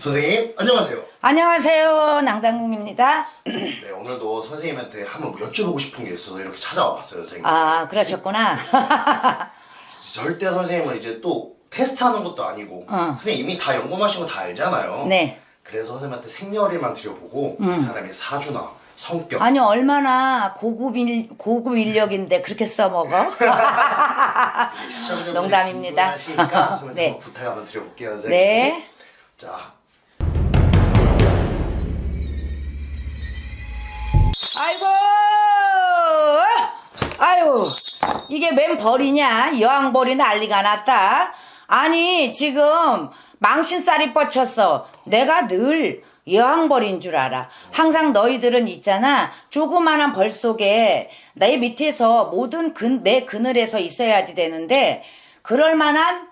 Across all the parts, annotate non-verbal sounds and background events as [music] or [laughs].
선생님 안녕하세요. 안녕하세요. 낭당궁입니다. [clears throat] 네 오늘도 선생님한테 한번 뭐 여쭤보고 싶은 게 있어서 이렇게 찾아와 봤어요 선생님. 아, 그러셨구나. [laughs] 절대 선생님은 이제 또 테스트하는 것도 아니고 어. 선생님 이미 다 연구하신 거 다 알잖아요. 네. 음. 그래서 선생님한테 생년일만 드려보고 이 사람의 사주나 성격 아니, 얼마나 고급, 일, 고급 인력인데 그렇게 써먹어? [laughs] 시청자분들이 농담입니다. 궁금하시니까 선생님 [laughs] 네. 한번 부탁 한번 드려볼게요 선생님. 네. 자 아이고! 아유, 이게 웬 벌이냐? 여왕벌이 난리가 났다. 아니, 지금 망신살이 뻗쳤어. 내가 늘 여왕벌인 줄 알아. 항상 너희들은 있잖아. 조그만한 벌 속에 내 밑에서 모든 근, 내 그늘에서 있어야지 되는데, 그럴 만한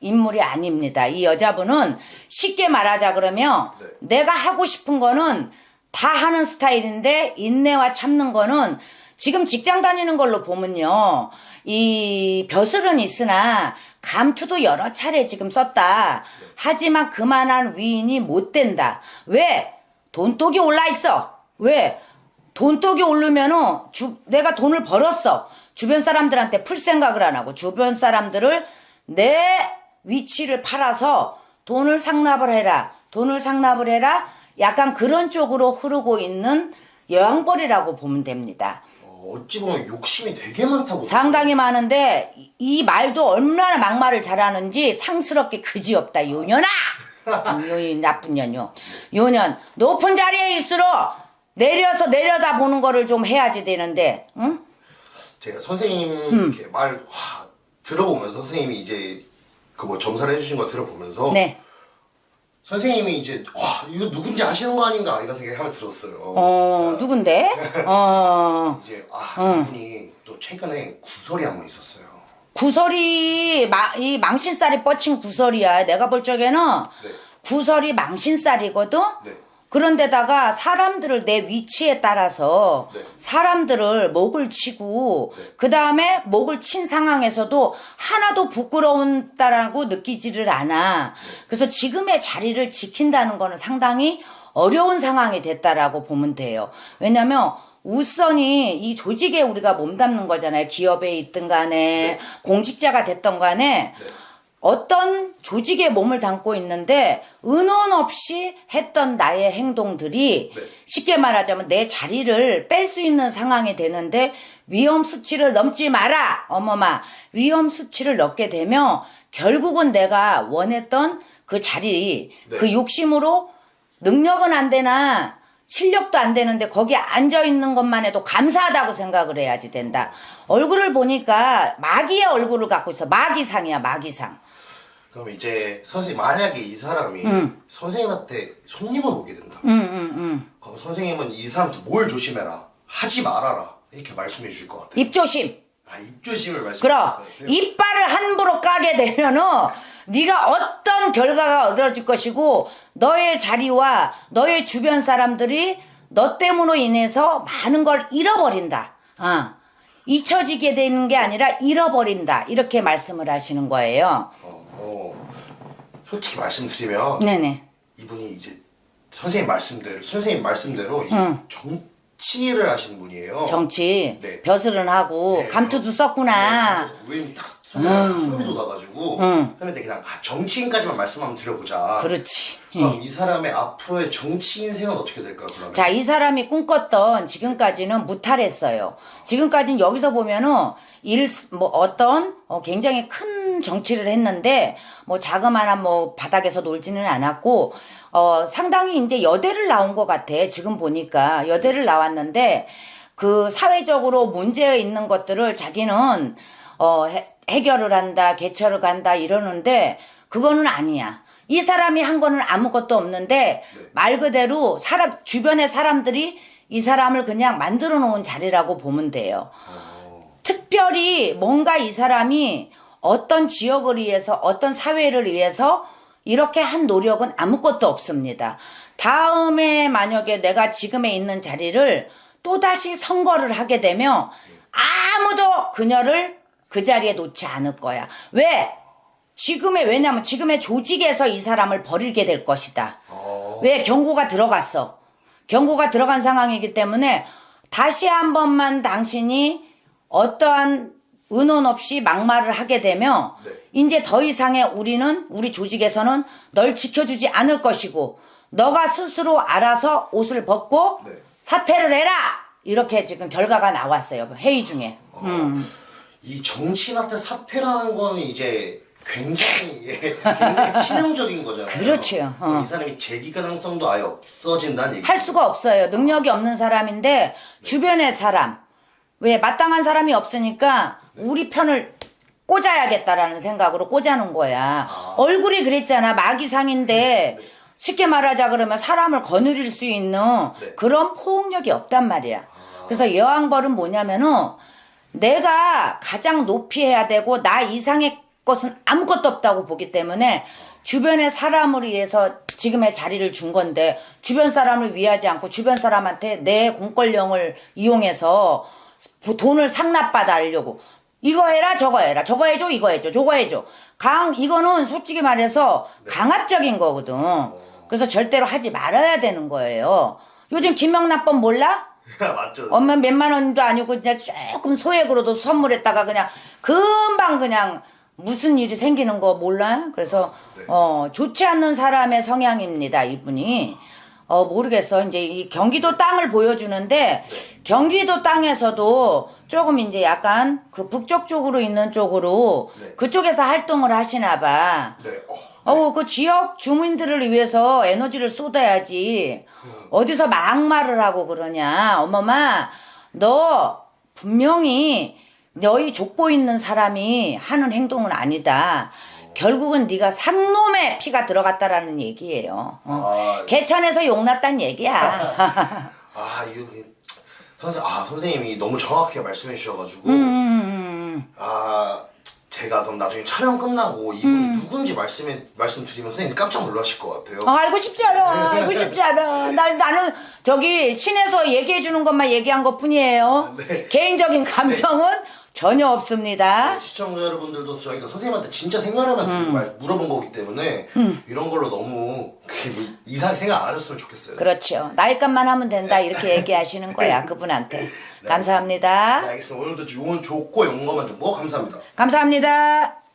인물이 아닙니다. 이 여자분은 쉽게 말하자 그러면 네. 내가 하고 싶은 거는 다 하는 스타일인데 인내와 참는 거는 지금 직장 다니는 걸로 보면요. 이 벼슬은 있으나 감투도 여러 차례 지금 썼다. 하지만 그만한 위인이 못 된다. 왜? 돈독이 올라 있어. 왜? 돈독이 오르면은 주, 내가 돈을 벌었어. 주변 사람들한테 풀 생각을 안 하고 주변 사람들을 내 위치를 팔아서 돈을 상납을 해라. 돈을 상납을 해라. 약간 그런 쪽으로 흐르고 있는 여왕벌이라고 보면 됩니다. 어, 어찌 보면 욕심이 되게 많다고. 상당히 많은데 이- 이 말도 얼마나 막말을 잘하는지 상스럽게 그지없다 요년아 요 나쁜 년요 요년 높은 자리에 있을수록 내려서 내려다 보는 거를 좀 해야지 되는데 응? 제가 선생님 음. 말 와, 들어보면서 선생님이 이제 그 뭐 점사를 해주신 거 들어보면서 네. 선생님이 이제 와 이거 누군지 아시는 거 아닌가 이런 생각이 하면 들었어요. 어 누군데? [laughs] 어 이제 아 이분이 또 최근에 구설이 한 번 있었어요. 구설이 마, 이 망신살이 뻗친 구설이야 내가 볼 적에는 네. 구설이 망신살이거든 네. 그런데다가 사람들을 내 위치에 따라서 네. 사람들을 목을 치고 네. 그 다음에 목을 친 상황에서도 하나도 부끄러운다라고 느끼지를 않아. 그래서 지금의 자리를 지킨다는 거는 상당히 어려운 상황이 됐다라고 보면 돼요. 왜냐면 우선이 이 조직에 우리가 몸담는 거잖아요. 기업에 있든 간에 공직자가 됐던 간에 어떤 조직에 몸을 담고 있는데 은원 없이 했던 나의 행동들이 네. 쉽게 말하자면 내 자리를 뺄 수 있는 상황이 되는데 위험 수치를 넘지 마라 어머마 위험 수치를 넘게 되면 결국은 내가 원했던 그 자리 네. 그 욕심으로 능력은 안 되나 실력도 안 되는데 거기 앉아 있는 것만 해도 감사하다고 생각을 해야지 된다. 얼굴을 보니까 마귀의 얼굴을 갖고 있어. 마귀상이야, 마귀상. 그럼 이제 선생님 만약에 이 사람이 선생님한테 손님을 오게 된다. 응, 응, 응. 그럼 선생님은 이 사람한테 뭘 조심해라 하지 말아라 이렇게 말씀해 주실 것 같아요. 입조심. 아 입조심을 주실 그럼. 이빨을 함부로 까게 되면은 네가 어떤 결과가 얻어질 것이고 너의 자리와 너의 주변 사람들이 너 때문으로 인해서 많은 걸 잃어버린다. 어. 잊혀지게 되는 게 아니라 잃어버린다. 이렇게 말씀을 하시는 거예요. 어, 어, 솔직히 말씀드리면 네네. 이분이 이제 선생님 말씀대로 선생님 말씀대로 이제 응. 정치를 하시는 분이에요. 정치 네. 벼슬은 하고 네, 감투도 썼구나. 왜딱 소름이 돋아가지고 응. 선생님한테 그냥 아, 정치인까지만 말씀 한번 드려보자. 그렇지. 그럼 이 사람의 앞으로의 정치 인생은 어떻게 될까요? 그러면 자, 이 사람이 꿈꿨던 지금까지는 무탈했어요. 지금까지는 여기서 보면은 일, 뭐 어떤 어, 굉장히 큰 정치를 했는데 뭐 자그마한 뭐 바닥에서 놀지는 않았고 어, 상당히 이제 여대를 나온 것 같아. 지금 보니까 여대를 나왔는데 그 사회적으로 문제 있는 것들을 자기는 어, 해, 해결을 한다, 개처를 간다 이러는데 그거는 아니야. 이 사람이 한 거는 아무것도 없는데 말 그대로 사람 주변의 사람들이 이 사람을 그냥 만들어 놓은 자리라고 보면 돼요. 특별히 뭔가 이 사람이 어떤 지역을 위해서 어떤 사회를 위해서 이렇게 한 노력은 아무것도 없습니다. 다음에 만약에 내가 지금에 있는 자리를 또다시 선거를 하게 되면 아무도 그녀를 그 자리에 놓지 않을 거야. 왜? 지금의 왜냐면 지금의 조직에서 이 사람을 버리게 될 것이다. 어. 왜 경고가 들어갔어? 경고가 들어간 상황이기 때문에 다시 한 번만 당신이 어떠한 의논 없이 막말을 하게 되면 네. 이제 더 이상의 우리는 우리 조직에서는 널 지켜주지 않을 것이고 너가 스스로 알아서 옷을 벗고 네. 사퇴를 해라 이렇게 지금 결과가 나왔어요 회의 중에. 음. 이 정치인한테 사퇴라는 거는 이제 굉장히 예, [laughs] 굉장히 치명적인 거잖아요. 그렇죠. 어. 이 사람이 재기 가능성도 아예 없어진다는 얘기. 할 수가 없어요. 능력이 없는 사람인데 주변의 사람 왜 마땅한 사람이 없으니까 우리 편을 꽂아야겠다라는 생각으로 꽂아놓은 거야. 얼굴이 그랬잖아. 마기상인데 쉽게 말하자 그러면 사람을 거느릴 수 있는 네. 그런 포용력이 없단 말이야. 그래서 여왕벌은 뭐냐면은 내가 가장 높이 해야 되고 나 이상의 것은 아무것도 없다고 보기 때문에 주변의 사람을 위해서 지금의 자리를 준 건데 주변 사람을 위하지 않고 주변 사람한테 내 공권력을 이용해서 돈을 상납받아 하려고 이거 해라 저거 해라 저거 해줘 이거 해줘 저거 해줘 강 이거는 솔직히 말해서 강압적인 거거든 그래서 절대로 하지 말아야 되는 거예요 요즘 김영란법 몰라? [laughs] 맞죠. 엄마 몇만 원도 아니고 그냥 조금 소액으로도 선물했다가 그냥 금방 그냥 무슨 일이 생기는 거 몰라? 그래서 네. 어 좋지 않는 사람의 성향입니다 이분이 어 모르겠어 이제 이 경기도 땅을 보여주는데 경기도 땅에서도 조금 이제 약간 그 북쪽 쪽으로 있는 쪽으로 네. 그쪽에서 활동을 하시나 봐. 네. 어. 어우, 그 지역 주민들을 위해서 에너지를 쏟아야지. 어디서 막말을 하고 그러냐. 어머마, 너 분명히 너희 족보 있는 사람이 하는 행동은 아니다. 결국은 네가 상놈의 피가 들어갔다라는 얘기예요. 어. 아, 개천에서 용났단 얘기야. [laughs] 아 이거 그- 선생 아 선생님이 너무 정확하게 말씀해 주셔가지고 음, 아 제가 그럼 나중에 촬영 끝나고 이분이 누군지 말씀해 말씀드리면 선생님 깜짝 놀라실 것 같아요. 어, 알고 싶지 않아. 알고 [laughs] 싶지 않아. 나, 나는 저기 신에서 얘기해 주는 것만 얘기한 것 뿐이에요. 네. 개인적인 감성은 전혀 없습니다. 네, 시청자 여러분들도 저희가 선생님한테 진짜 생각나만 음. 말 물어본 거기 때문에 이런 걸로 너무 그뭐 이상하게 생각 안 하셨으면 좋겠어요. 그렇죠. 나일값만 하면 된다. 이렇게 얘기하시는 거야. [laughs] 그분한테. 감사합니다. 네, 알겠습니다. 오늘도 좋은 좋고 용감한 정보 감사합니다. 감사합니다.